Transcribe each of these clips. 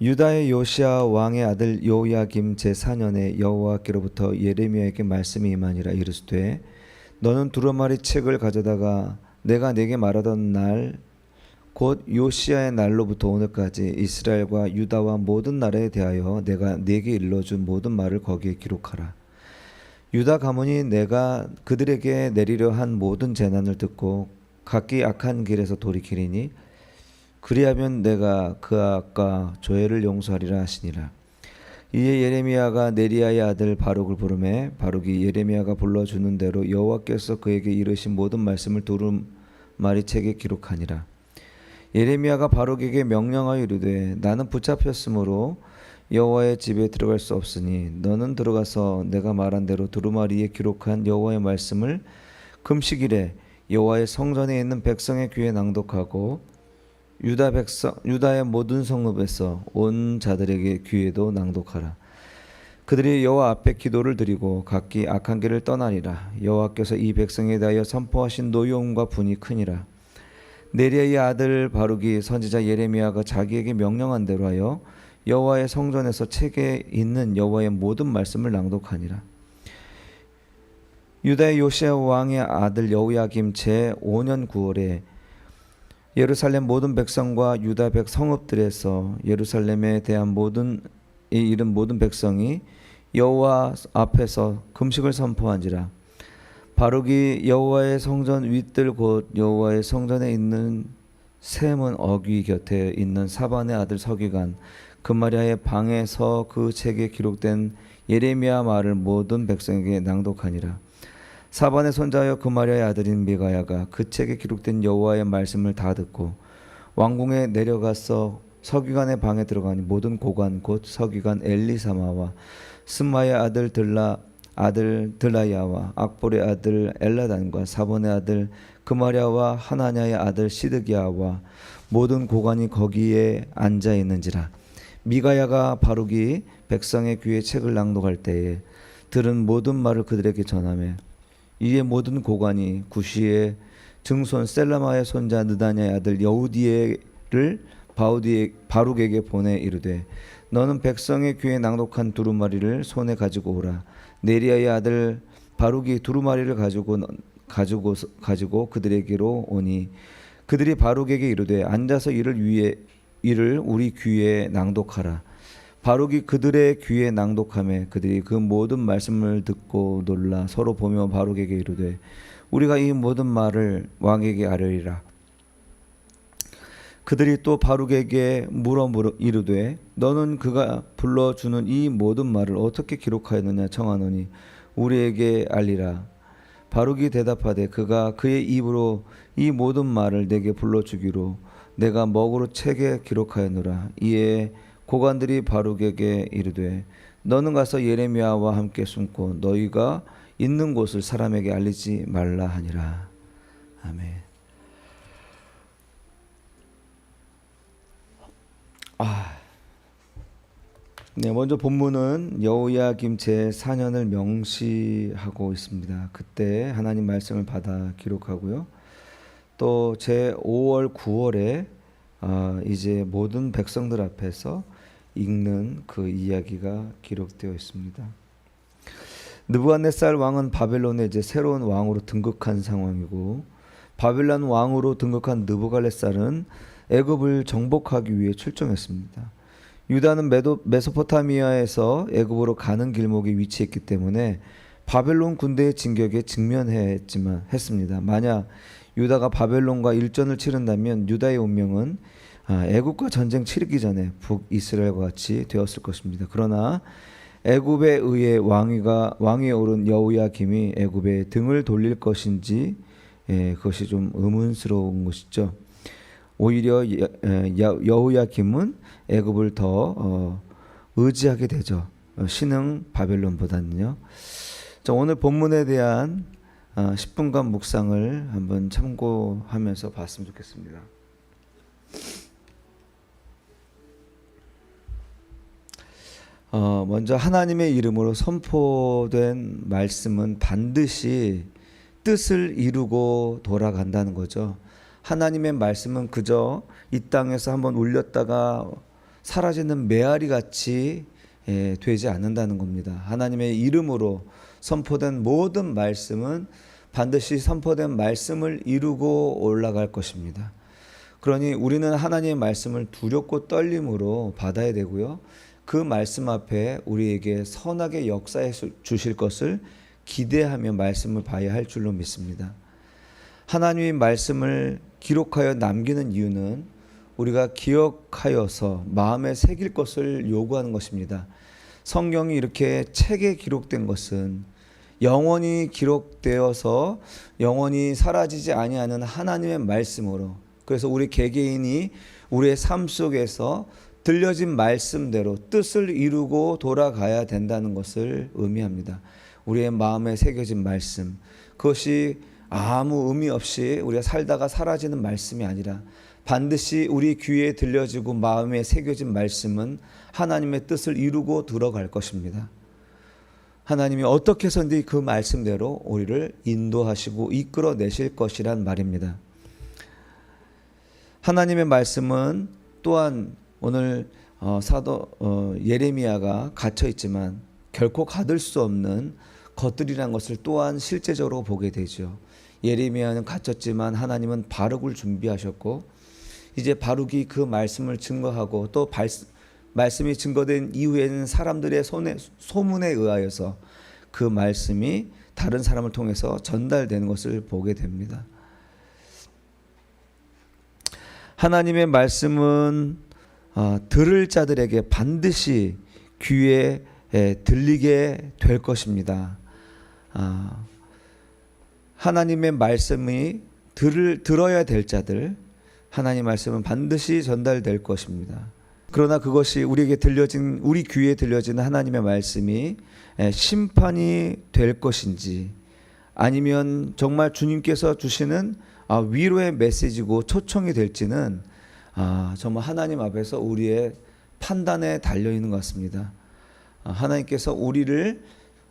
유다의 요시아 왕의 아들 요야김 제4년에 여호와께로부터 예레미야에게 말씀이 임하니라 이르시되 너는 두루마리 책을 가져다가 내가 내게 말하던 날 곧 요시아의 날로부터 오늘까지 이스라엘과 유다와 모든 나라에 대하여 내가 네게 일러준 모든 말을 거기에 기록하라. 유다 가문이 내가 그들에게 내리려 한 모든 재난을 듣고 각기 악한 길에서 돌이키리니 그리하면 내가 그 악과 조회를 용서하리라 하시니라. 이에 예레미야가 네리야의 아들 바룩을 부르매 바룩이 예레미야가 불러 주는 대로 여호와께서 그에게 이르신 모든 말씀을 두루마리 책에 기록하니라. 예레미야가 바룩에게 명령하여 이르되 나는 붙잡혔으므로 여호와의 집에 들어갈 수 없으니 너는 들어가서 내가 말한 대로 두루마리에 기록한 여호와의 말씀을 금식일에 여호와의 성전에 있는 백성의 귀에 낭독하고 유다 백성 유다의 모든 성읍에서 온 자들에게 귀에도 낭독하라. 그들이 여호와 앞에 기도를 드리고 각기 악한 길을 떠나니라. 여호와께서 이 백성에 대하여 선포하신 노여움과 분이 크니라. 네리야의 아들 바룩이 선지자 예레미야가 자기에게 명령한 대로 하여 여호와의 성전에서 책에 있는 여호와의 모든 말씀을 낭독하니라. 유다의 요시아 왕의 아들 여호야김 제 5년 9월에 예루살렘 모든 백성과 유다 백 성읍들에서 예루살렘에 대한 모든 이 이른 모든 백성이 여호와 앞에서 금식을 선포한지라. 바룩이 여호와의 성전 윗들 곧 여호와의 성전에 있는 샘은 어귀 곁에 있는 사반의 아들 서기관 금마리아의 방에서 그 책에 기록된 예레미야 말을 모든 백성에게 낭독하니라 사반의 손자여 그마리아의 아들인 미가야가 그 책에 기록된 여호와의 말씀을 다 듣고 왕궁에 내려가서 서기관의 방에 들어가니 모든 고관 곧 서기관 엘리사마와 스마의 아들 들라 아들 들라야와 악볼의 아들 엘라단과 사본의 아들 그마리아와 하나냐의 아들 시드기야와 모든 고관이 거기에 앉아 있는지라. 미가야가 바룩이 백성의 귀에 책을 낭독할 때에 들은 모든 말을 그들에게 전하며 이에 모든 고관이 구시의 증손 셀라마의 손자 느다냐의 아들 여우디엘을 바우디에 바룩에게 보내 이르되 너는 백성의 귀에 낭독한 두루마리를 손에 가지고 오라. 네리아의 아들 바룩이 두루마리를 가지고 가지고 가지고 그들에게로 오니 그들이 바룩에게 이르되 앉아서 이를 위에 이를 우리 귀에 낭독하라 바룩이 그들의 귀에 낭독함에 그들이 그 모든 말씀을 듣고 놀라 서로 보며 바룩에게 이르되 우리가 이 모든 말을 왕에게 아뢰리라. 그들이 또 바룩에게 물어 물어 이르되 너는 그가 불러 주는 이 모든 말을 어떻게 기록하였느냐 청하노니 우리에게 알리라. 바룩이 대답하되 그가 그의 입으로 이 모든 말을 내게 불러 주기로 내가 먹으로 책에 기록하였노라. 이에 고관들이 바룩에게 이르되 너는 가서 예레미야와 함께 숨고 너희가 있는 곳을 사람에게 알리지 말라 하니라 아멘. 아, 네 먼저 본문은 여호야김 제 4년을 명시하고 있습니다. 그때 하나님 말씀을 받아 기록하고요. 또 제 5월 9월에 아, 이제 모든 백성들 앞에서 읽는 그 이야기가 기록되어 있습니다. 느부갓네살 왕은 바벨론에 이제 새로운 왕으로 등극한 상황이고 바벨론 왕으로 등극한 느부갓네살은 애굽을 정복하기 위해 출정했습니다. 유다는 메도, 메소포타미아에서 애굽으로 가는 길목에 위치했기 때문에 바벨론 군대의 진격에 직면했지만 했습니다. 만약 유다가 바벨론과 일전을 치른다면 유다의 운명은 아, 애굽과 전쟁 치르기 전에 북이스라엘과 같이 되었을 것입니다. 그러나 애굽에 의해 왕위가 왕위에 오른 여호야김이 애굽에 등을 돌릴 것인지 예, 그것이 좀 의문스러운 것이죠. 오히려 여호야김은 애굽을 더 어, 의지하게 되죠. 어, 신흥 바벨론보다는요. 자, 오늘 본문에 대한 어, 10분간 묵상을 한번 참고하면서 봤으면 좋겠습니다. 어, 먼저 하나님의 이름으로 선포된 말씀은 반드시 뜻을 이루고 돌아간다는 거죠. 하나님의 말씀은 그저 이 땅에서 한번 울렸다가 사라지는 메아리 같이 예, 되지 않는다는 겁니다. 하나님의 이름으로 선포된 모든 말씀은 반드시 선포된 말씀을 이루고 올라갈 것입니다. 그러니 우리는 하나님의 말씀을 두렵고 떨림으로 받아야 되고요. 그 말씀 앞에 우리에게 선하게 역사해 주실 것을 기대하며 말씀을 봐야 할 줄로 믿습니다. 하나님의 말씀을 기록하여 남기는 이유는 우리가 기억하여서 마음에 새길 것을 요구하는 것입니다. 성경이 이렇게 책에 기록된 것은 영원히 기록되어서 영원히 사라지지 아니하는 하나님의 말씀으로 그래서 우리 개개인이 우리의 삶 속에서 들려진 말씀대로 뜻을 이루고 돌아가야 된다는 것을 의미합니다. 우리의 마음에 새겨진 말씀 그것이 아무 의미 없이 우리가 살다가 사라지는 말씀이 아니라 반드시 우리 귀에 들려지고 마음에 새겨진 말씀은 하나님의 뜻을 이루고 들어갈 것입니다. 하나님이 어떻게 해서든지 그 말씀대로 우리를 인도하시고 이끌어 내실 것이란 말입니다. 하나님의 말씀은 또한 오늘 어, 사도 어, 예레미야가 갇혀 있지만 결코 가둘 수 없는 것들이란 것을 또한 실제적으로 보게 되죠. 예레미야는 갇혔지만 하나님은 바룩을 준비하셨고 이제 바룩이 그 말씀을 증거하고 또 발, 말씀이 증거된 이후에는 사람들의 손에, 소문에 의하여서 그 말씀이 다른 사람을 통해서 전달되는 것을 보게 됩니다. 하나님의 말씀은 어, 들을 자들에게 반드시 귀에 에, 들리게 될 것입니다. 아, 하나님의 말씀이 들을 들어야 될 자들 하나님 말씀은 반드시 전달될 것입니다. 그러나 그것이 우리에게 들려진 우리 귀에 들려지는 하나님의 말씀이 에, 심판이 될 것인지 아니면 정말 주님께서 주시는 아, 위로의 메시지고 초청이 될지는 아, 정말 하나님 앞에서 우리의 판단에 달려 있는 것 같습니다. 아, 하나님께서 우리를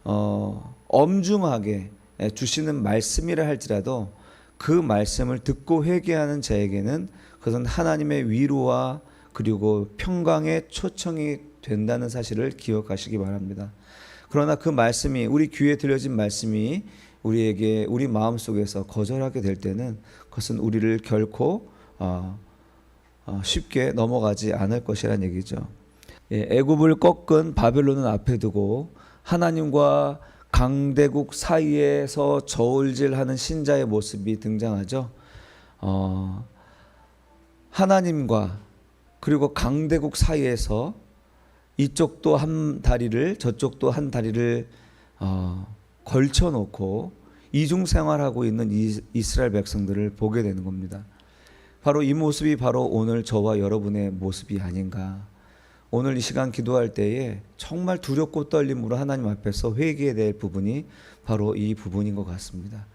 어, 엄중하게 주시는 말씀이라 할지라도 그 말씀을 듣고 회개하는 자에게는 그것은 하나님의 위로와 그리고 평강의 초청이 된다는 사실을 기억하시기 바랍니다. 그러나 그 말씀이 우리 귀에 들려진 말씀이 우리에게 우리 마음 속에서 거절하게 될 때는 그것은 우리를 결코 어, 어, 쉽게 넘어가지 않을 것이란 얘기죠. 예, 애굽을 꺾은 바벨론은 앞에 두고 하나님과 강대국 사이에서 저울질하는 신자의 모습이 등장하죠. 어, 하나님과 그리고 강대국 사이에서 이쪽도 한 다리를 저쪽도 한 다리를 어, 걸쳐놓고 이중 생활하고 있는 이스라엘 백성들을 보게 되는 겁니다. 바로 이 모습이 바로 오늘 저와 여러분의 모습이 아닌가. 오늘 이 시간 기도할 때에 정말 두렵고 떨림으로 하나님 앞에서 회개해야 될 부분이 바로 이 부분인 것 같습니다.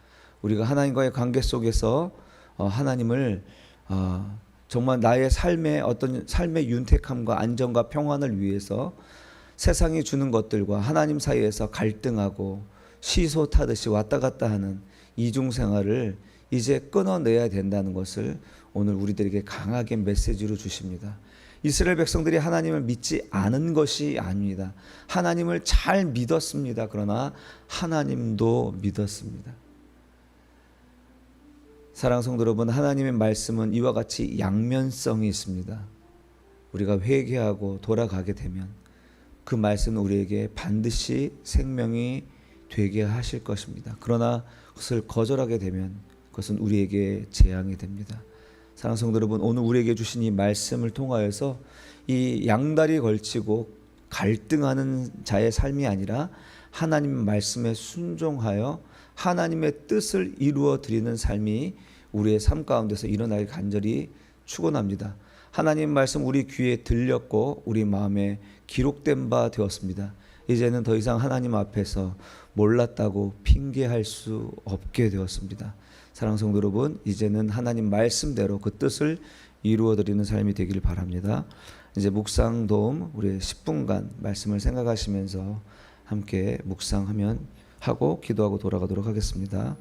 우리가 하나님과의 관계 속에서 어, 하나님을 어, 정말 나의 삶의 어떤 삶의 윤택함과 안정과 평안을 위해서 세상이 주는 것들과 하나님 사이에서 갈등하고 시소 타듯이 왔다 갔다 하는 이중 생활을 이제 끊어내야 된다는 것을 오늘 우리들에게 강하게 메시지로 주십니다. 이스라엘 백성들이 하나님을 믿지 않은 것이 아닙니다. 하나님을 잘 믿었습니다. 그러나 하나님도 믿었습니다. 사랑 성도 여러분, 하나님의 말씀은 이와 같이 양면성이 있습니다. 우리가 회개하고 돌아가게 되면 그 말씀은 우리에게 반드시 생명이 되게 하실 것입니다. 그러나 그것을 거절하게 되면 그것은 우리에게 재앙이 됩니다. 사랑 성도 여러분, 오늘 우리에게 주신 이 말씀을 통하여서 이 양다리 걸치고 갈등하는 자의 삶이 아니라 하나님 말씀에 순종하여 하나님의 뜻을 이루어 드리는 삶이 우리의 삶 가운데서 일어나길 간절히 축원합니다. 하나님 말씀 우리 귀에 들렸고 우리 마음에 기록된 바 되었습니다. 이제는 더 이상 하나님 앞에서 몰랐다고 핑계할 수 없게 되었습니다. 사랑 성도 여러분, 이제는 하나님 말씀대로 그 뜻을 이루어 드리는 삶이 되길 바랍니다. 이제 묵상 도움 우리 10분간 말씀을 생각하시면서 함께 묵상하면 하고 기도하고 돌아가도록 하겠습니다.